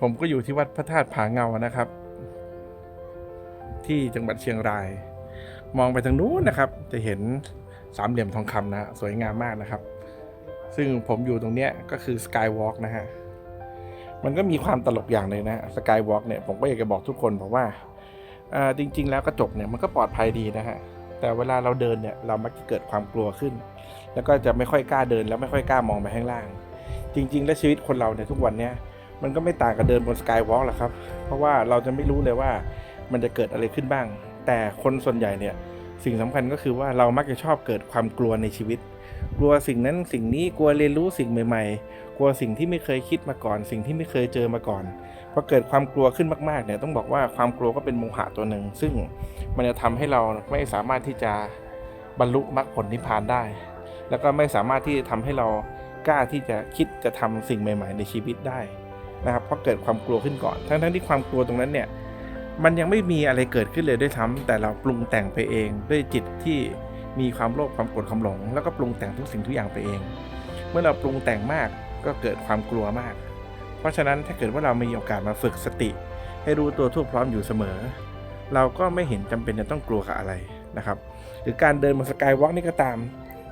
ผมก็อยู่ที่วัดพระธาตุผาเงานะครับ ที่จังหวัดเชียงราย มองไปทางนู้นนะครับ จะเห็นสามเหลี่ยมทองคำนะสวยงามมากนะครับ ซึ่งผมอยู่ตรงเนี้ยก็คือสกายวอล์กนะฮะมันก็มีความตลกอย่างเลยนะสกายวอล์กเนี่ยผมก็อยากจะบอกทุกคนบอกว่าจริง ๆ แล้วกระจกเนี่ยมันก็ปลอดภัยดีนะฮะแต่เวลาเราเดินเนี่ยเรามักจะเกิดความกลัวขึ้น แล้วก็จะไม่ค่อยกล้าเดินแล้วไม่ค่อยกล้ามองไปข้างล่าง จริง ๆ แล้วชีวิตคนเราเนี่ยทุกวันเนี้ย มันก็ไม่ต่างกับเดินบนสกายวอล์กหรอกครับ เพราะว่าเราจะไม่รู้เลยว่ามันจะเกิดอะไรขึ้นบ้าง แต่คนส่วนใหญ่เนี่ยสิ่งสำคัญก็คือว่าเรามักจะชอบเกิดความกลัวในชีวิต กลัวสิ่งนั้นสิ่งนี้กลัวเรียนรู้สิ่งใหม่ๆ กลัวสิ่งที่ไม่เคยคิดมาก่อน สิ่งที่ไม่เคยเจอมาก่อนพอเกิดความกลัวขึ้นมากๆเนี่ยต้องบอกว่าความกลัวก็เป็นโมหะตัวหนึ่ง ซึ่งมันจะทำให้เราไม่สามารถที่จะบรรลุมรรคผลนิพพานได้ แล้วก็ไม่สามารถที่จะทำให้เรากล้าที่จะคิดจะทำสิ่งใหม่ ๆ ในชีวิตได้ นะครับเพราะเกิดความกลัวขึ้นก่อน ทั้งๆที่ความกลัวตรงนั้นเนี่ยมันยังไม่มีอะไรเกิดขึ้นเลยด้วยซ้ำแต่เราปรุงแต่งไปเองด้วยจิตที่มีความโลภความโกรธความหลง แล้วก็ปรุงแต่งทุกสิ่งทุกอย่างไปเอง เมื่อเราปรุงแต่งมากก็เกิดความกลัวมาก เพราะฉะนั้นถ้าเกิดว่าเรามีโอกาสมาฝึกสติ ให้รู้ตัวทั่วพร้อมอยู่เสมอ เราก็ไม่เห็นจำเป็นจะต้องกลัวกับอะไรนะครับ หรือการเดินบนสกายวอล์กนี่ก็ตาม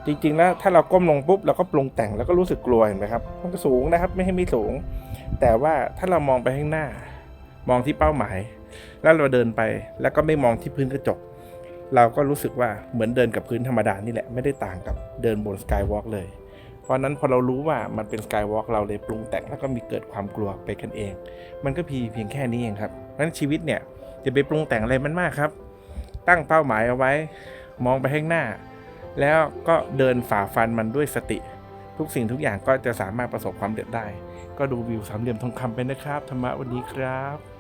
จริงๆ แล้วถ้าเราก้มลงปุ๊บเราก็ปรุงแต่งแล้วก็รู้สึกกลัวเห็นไหมครับมันก็สูงนะครับไม่ให้ไม่สูง แต่ว่าถ้าเรามองไปข้างหน้า มองที่เป้าหมาย แล้วเราเดินไปแล้วก็ไม่มองที่พื้นกระจก เราก็รู้สึกว่าเหมือนเดินกับพื้นธรรมดานี่แหละไม่ได้ต่างกับเดินบนสกายวอล์กเลย เพราะนั้นพอเรารู้ว่ามันเป็นสกายวอล์กเราเลยปรุงแต่งแล้วก็มีเกิดความกลัวไปกันเอง มันก็เพียงเพียงแค่นี้เองครับเพราะนั้นชีวิตเนี่ยจะไปปรุงแต่งอะไรมันมากครับ ตั้งเป้าหมายเอาไว้ มองไปข้างหน้า แล้วก็เดินฝ่าฟันมันด้วยสติ ทุกสิ่งทุกอย่างก็จะสามารถประสบความสำเร็จได้ ก็ดูวิวสามเหลี่ยมทองคำไปนะครับธรรมะวันนี้ครับ